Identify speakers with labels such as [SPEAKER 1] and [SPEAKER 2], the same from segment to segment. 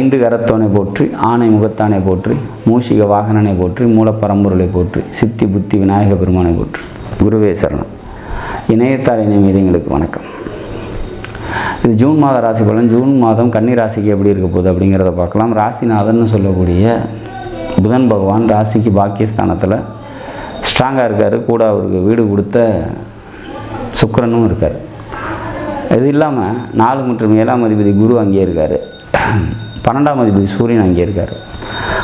[SPEAKER 1] ஐந்து கரத்தோனை போற்றி ஆணை முகத்தானை போற்றி மூஷிக வாகனனை போற்றி மூலப்பரம்பொருளை போற்றி சித்தி புத்தி விநாயக பெருமானை போற்றி. குருவே சரணம். இணையத்தார் இணைமீதிங்களுக்கு வணக்கம். இது ஜூன் மாத ராசி பலன். ஜூன் மாதம் கன்னி ராசிக்கு எப்படி இருக்க போகுது அப்படிங்கிறத பார்க்கலாம். ராசிநாதன் சொல்லக்கூடிய புதன் பகவான் ராசிக்கு பாக்கியஸ்தானத்தில் ஸ்ட்ராங்காக இருக்கார். கூட அவருக்கு வீடு கொடுத்த சுக்கரனும் இருக்கார். இது இல்லாமல் நாலு மற்றும் ஏழாம் அதிபதி குரு அங்கே இருக்கார். பன்னெண்டாம் அதிபதி சூரியன் அங்கே இருக்கார்.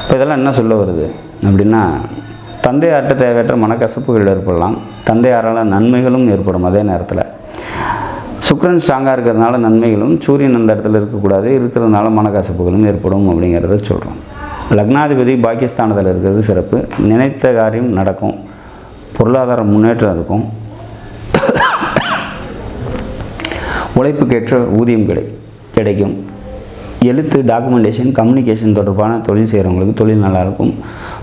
[SPEAKER 1] இப்போ இதெல்லாம் என்ன சொல்ல வருது? அப்படின்னா தந்தையார்கிட்ட தேவையற்ற மனக்கசப்புகள் ஏற்படலாம். தந்தையாரால் நன்மைகளும் ஏற்படும் அதே நேரத்தில். சுக்கரன் ஸ்ட்ராங்காக இருக்கிறதுனால நன்மைகளும் சூரியன் அந்த இடத்துல இருக்கக்கூடாது இருக்கிறதுனால மனக்கசப்புகளும் ஏற்படும் அப்படிங்கிறத சொல்கிறோம் லக்னாதிபதி பாகிஸ்தானத்தில் இருக்கிறது சிறப்பு. நினைத்த காரியம் நடக்கும். பொருளாதார முன்னேற்றம் இருக்கும். உழைப்புக்கேற்ற ஊதியம் கிடை கிடைக்கும். எழுத்து டாக்குமெண்டேஷன் கம்யூனிகேஷன் தொடர்பான தொழில் செய்கிறவங்களுக்கு தொழில் நல்லாயிருக்கும்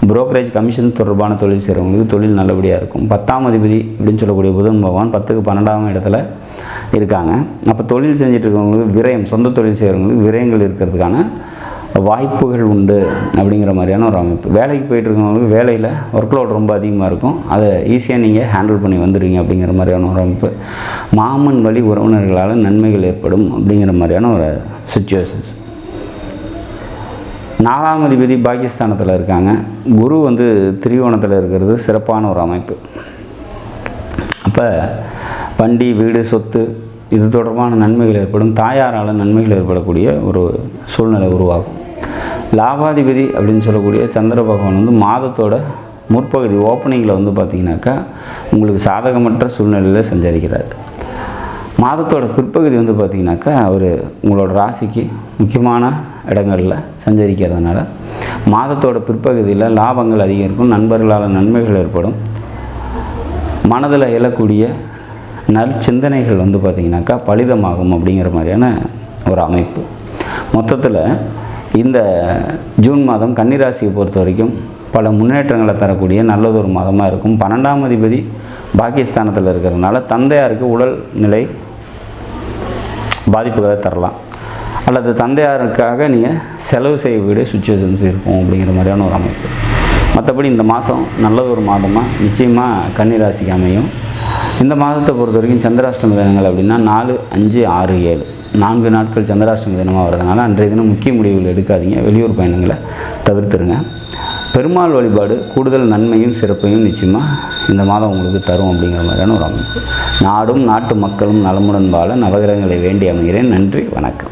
[SPEAKER 1] புரோக்கரேஜ் கமிஷன்ஸ் தொடர்பான தொழில் செய்கிறவங்களுக்கு தொழில் நல்லபடியாக இருக்கும். பத்தாம் அதிபதி அப்படின்னு சொல்லக்கூடிய புதன் பகவான் பத்துக்கு பன்னெண்டாம் இடத்துல இருக்காங்க. அப்போ தொழில் செஞ்சுட்டு இருக்கவங்களுக்கு விரயம் சொந்த தொழில் செய்கிறவங்களுக்கு விரயங்கள் இருக்கிறதுக்கான வாய்ப்புகள் உண்டு அப்படிங்கிற மாதிரியான ஒரு அமைப்பு. வேலைக்கு போயிட்டு இருக்கவங்களுக்கு வேலையில் ஒர்க் லோட் ரொம்ப அதிகமாக இருக்கும். அதை ஈஸியாக நீங்கள் ஹேண்டில் பண்ணி வந்துடுவீங்க அப்படிங்கிற மாதிரியான ஒரு அமைப்பு. மாமன் வழி உறவினர்களால் நன்மைகள் ஏற்படும் அப்படிங்கிற மாதிரியான ஒரு சுச்சுவேஷன்ஸ் நாலாம் அதிபதி பாகிஸ்தானத்தில் இருக்காங்க. குரு வந்து திரிவோணத்தில் இருக்கிறது சிறப்பான ஒரு அமைப்பு. அப்போ வண்டி வீடு சொத்து இது தொடர்பான நன்மைகள் ஏற்படும். தாயாரால் நன்மைகள் ஏற்படக்கூடிய ஒரு சூழ்நிலை உருவாகும். லாபாதிபதி அப்படின்னு சொல்லக்கூடிய சந்திர பகவான் வந்து மாதத்தோட முற்பகுதி ஓப்பனிங்கில் வந்து பார்த்திங்கனாக்கா உங்களுக்கு சாதகமற்ற சூழ்நிலையில் சஞ்சரிக்கிறார். மாதத்தோட பிற்பகுதி வந்து பார்த்திங்கனாக்கா அவர் உங்களோட ராசிக்கு முக்கியமான இடங்களில் சஞ்சரிக்கிறதுனால மாதத்தோட பிற்பகுதியில் லாபங்கள் அதிகம் இருக்கும் நண்பர்களால் நன்மைகள் ஏற்படும். மனதில் எழக்கூடிய நற்சிந்தனைகள் வந்து பார்த்திங்கனாக்கா பலிதமாகும் அப்படிங்கிற மாதிரியான ஒரு அமைப்பு. மொத்தத்தில் இந்த ஜூன் மாதம் கன்னிராசியை பொறுத்த வரைக்கும் பல முன்னேற்றங்களை தரக்கூடிய நல்லதொரு மாதமாக இருக்கும். பன்னெண்டாம் அதிபதி பாகிஸ்தானத்தில் இருக்கிறதுனால தந்தையாருக்கு உடல் நிலை பாதிப்புகளை தரலாம். அல்லது தந்தையாருக்காக நீங்கள் செலவு செய்யக்கூடிய சுச்சுவேஷன்ஸ் இருக்கும் அப்படிங்கிற மாதிரியான ஒரு அமைப்பு. மற்றபடி இந்த மாதம் நல்லதொரு ஒரு மாதமாக நிச்சயமாக கன்னிராசிக்கு அமையும். இந்த மாதத்தை பொறுத்த வரைக்கும் சந்திராஷ்டம தினங்கள் அப்படின்னா நாலு அஞ்சு ஆறு ஏழு. நான்கு நாட்கள் சந்திராஷ்டமி தினமாக வரதுனால அன்றைய தினம் முக்கிய முடிவுகள் எடுக்காதீங்க. வெளியூர் பயணங்களை தவிர்த்துருங்க. பெருமாள் வழிபாடு கூடுதல் நன்மையும் சிறப்பையும் நிச்சயமாக இந்த மாதம் உங்களுக்கு தரும் அப்படிங்கிற மாதிரியான ஒரு அமைப்பு. நாடும் நாட்டு மக்களும் நலமுடன் வாழ நவகிரகங்களை வேண்டி அமைகிறேன். நன்றி வணக்கம்.